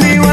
ในวั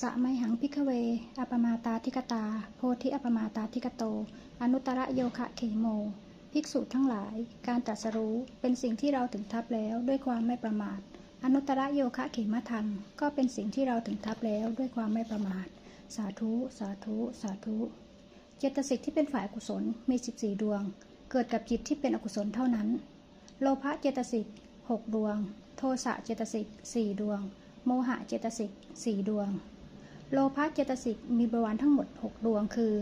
สะไมหังพิกเว อปมาตาทิกตา โพธิอปมาตาทิกโต อนุตตรโยคะเขโม ภิกษุทั้งหลาย การตรัสรู้เป็นสิ่งที่เราถึงทับแล้วด้วยความไม่ประมาท อนุตตรโยคะเขมธรรม ก็เป็นสิ่งที่เราถึงทับแล้วด้วยความไม่ประมาท สาธุ สาธุ สาธุ เจตสิกที่เป็นฝ่ายอกุศลมี 14 ดวง เกิดกับจิตที่เป็นอกุศลเท่านั้น โลภะเจตสิก6ดวง โทสะเจตสิก4ดวงโมหะเจตสิก4ดวง โลภะเจตสิกมีบริวารทั้งหมด 6 ดวงคือ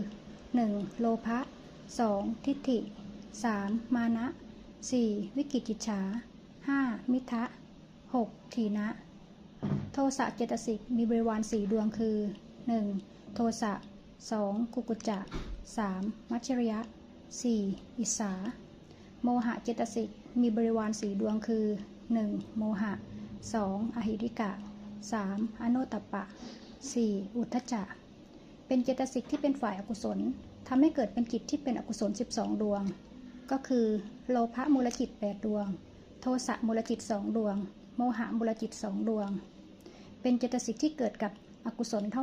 1. โลภะ 2. ทิฏฐิ 3. มานะ 4. วิกิจิจฉา 5. มิทะ 6. ทีนะ โทสะเจตสิกมีบริวาร4ดวงคือ 1. โทสะ 2. กุกุจจะ 3. มัชริยะ 4. อิสา โมหะเจตสิกมีบริวาร4ดวงคือ 1. โมหะ 2. อหิริกะ 3. อโนตตปปะ 4. อุทธจจะ เป็นเจตสิกที่เป็นฝ่ายอากุศลทำให้เกิดเป็นจิตที่เป็นอกุศล 12 ดวง ก็คือโลภะมูลจิต 8 ดวง โทสะมูลจิต 2 ดวง โมหะมูลจิต 2 ดวง เป็นเจตสิกที่เกิดกับอกุศลเท่า